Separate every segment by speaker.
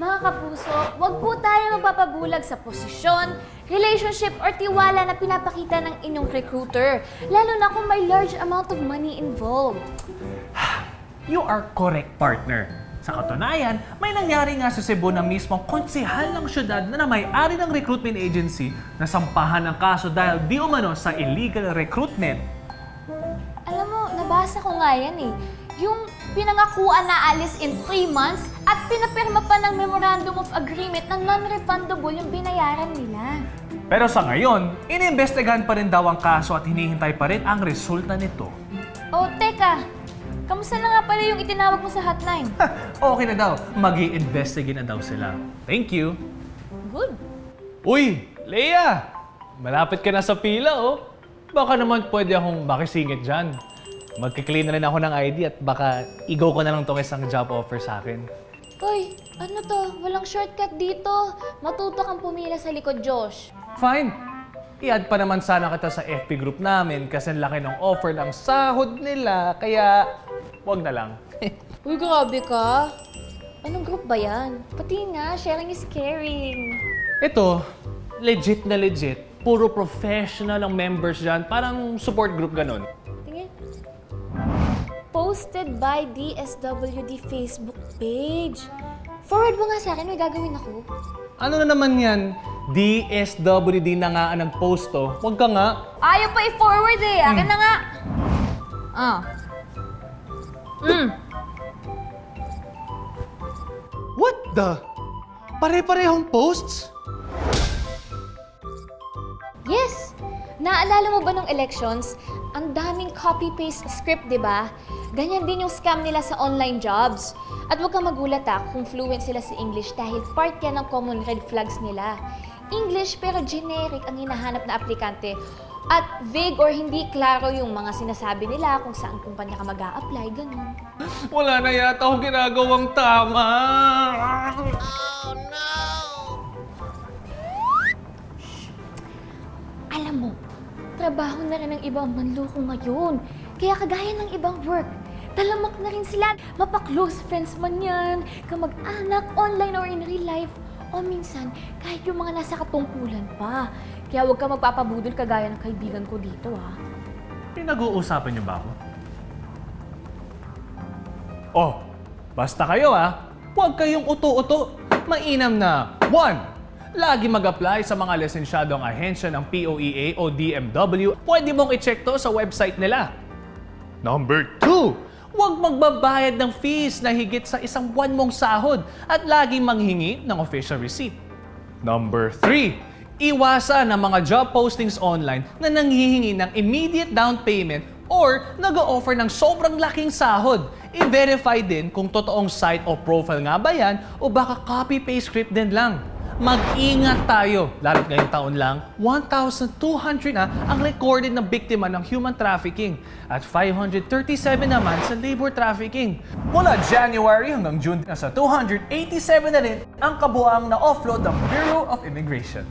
Speaker 1: Mga kapuso, wag po tayo magpapabulag sa posisyon, relationship, or tiwala na pinapakita ng inyong recruiter. Lalo na kung may large amount of money involved.
Speaker 2: You are correct, partner. Sa katunayan, may nangyari nga sa Cebu na mismong konsehal ng syudad na may-ari ng recruitment agency na sampahan ng kaso dahil di umano sa illegal recruitment.
Speaker 1: Alam mo, nabasa ko nga yan eh. Yung pinangakuan na alis in 3 months at pinapirma pa ng Memorandum of Agreement na non-refundable yung binayaran nila.
Speaker 2: Pero sa ngayon, iniimbestigahan pa rin daw ang kaso at hinihintay pa rin ang resulta nito.
Speaker 1: Oh, teka. Kamusta na nga pala yung itinawag mo sa hotline?
Speaker 2: okay na daw, mag investigate na daw sila. Thank you.
Speaker 1: Good.
Speaker 3: Uy, Leia! Malapit ka na sa pila, oh. Baka naman pwede akong makisingit dyan. Magkiklean na rin ako ng ID at baka igaw ko na lang tong isang job offer sa akin.
Speaker 1: Hoy, ano to? Walang shortcut dito. Matuto kang pumila sa likod, Josh.
Speaker 3: Fine. I-add pa naman sana kita sa FB group namin kasi ang laki ng offer ng sahod nila, kaya wag na lang.
Speaker 1: Uy, grabe ka. Anong group ba yan? Pati nga, sharing is caring.
Speaker 3: Ito, legit na legit. Puro professional ang members dyan. Parang support group ganun.
Speaker 1: Posted by DSWD Facebook page. Forward mo nga sa akin, may gagawin ako.
Speaker 3: Ano na naman yan? DSWD na nga ang nag-post to. Huwag ka nga.
Speaker 1: Ayaw pa i-forward eh. Akin na nga. Ah. Mm.
Speaker 4: What the? Pare-parehong posts?
Speaker 1: Yes! Naalala mo ba nung elections? Ang daming copy-paste script, di ba? Ganyan din yung scam nila sa online jobs. At huwag kang magulat ah kung fluent sila sa English dahil part yan ng common red flags nila. English pero generic ang hinahanap na aplikante. At vague or hindi klaro yung mga sinasabi nila kung saan kumpanya ka mag apply ganun.
Speaker 3: Wala na yata akong ginagawang tama.
Speaker 1: Alam mo, trabaho na rin ng ibang manloko ngayon. Kaya kagaya ng ibang work, talamak na rin sila. Mapa-close friends man yan, kamag-anak, online or in real life. O minsan, kahit yung mga nasa katungkulan pa. Kaya huwag ka magpapabudol kagaya ng kaibigan ko dito, ha?
Speaker 2: Pinag-uusapan niyo ba ako?
Speaker 3: Oh, basta kayo ah. Huwag kayong uto-uto. Mainam na 1. Lagi mag-apply sa mga lisensyadong ahensya ng POEA o DMW. Pwede mong i-check to sa website nila. Number 2. Huwag magbabayad ng fees na higit sa isang buwan mong sahod at lagi manghingi ng official receipt. Number 3. Iwasan ang mga job postings online na nanghihingi ng immediate down payment or nag-o-offer ng sobrang laking sahod. I-verify din kung totoong site o profile nga ba yan o baka copy-paste script din lang. Mag-ingat tayo, lalo't ngayong taon lang, 1,200 na ang recorded na biktima ng human trafficking at 537 naman sa labor trafficking.
Speaker 2: Mula January hanggang June, nasa 287 na rin ang kabuang na offload ng Bureau of Immigration.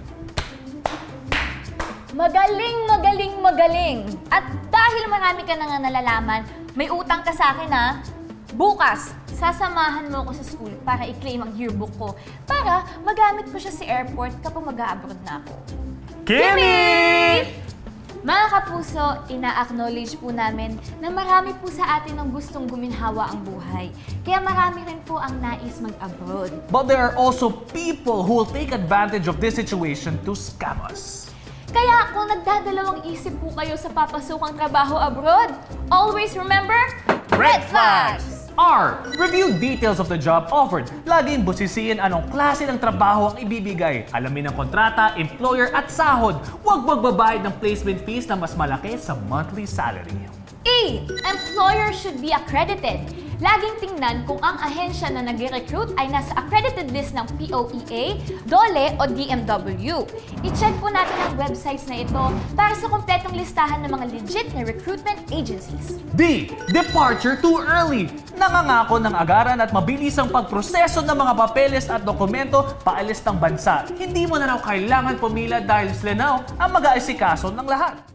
Speaker 1: Magaling, magaling, magaling! At dahil marami ka na nga nalalaman, may utang ka sa akin, ha? Bukas, sasamahan mo ako sa school para i-claim ang yearbook ko para magamit ko siya sa airport kapag mag-abroad na ako.
Speaker 2: Kimi!
Speaker 1: Mga kapuso, ina-acknowledge po namin na marami po sa atin ang gustong guminhawa ang buhay. Kaya marami rin po ang nais mag-abroad.
Speaker 2: But there are also people who will take advantage of this situation to scam us.
Speaker 1: Kaya kung nagdadalawang isip po kayo sa papasukang trabaho abroad, always remember, red flags!
Speaker 2: R. Review details of the job offered. Laging busisiin anong klase ng trabaho ang ibibigay. Alamin ang kontrata, employer at sahod. Huwag magbabayad ng placement fees na mas malaki sa monthly salary.
Speaker 1: E. Employer should be accredited. Laging tingnan kung ang ahensya na nag-recruit ay nasa accredited list ng POEA, DOLE o DMW. I-check po natin ang websites na ito para sa kompletong listahan ng mga legit na recruitment agencies.
Speaker 2: D. Departure too early. Nangangako ng agaran at mabilis ang pagproseso ng mga papeles at dokumento paalis ng bansa. Hindi mo na raw kailangan pumila dahil sila now ang mag-aasikaso ng lahat.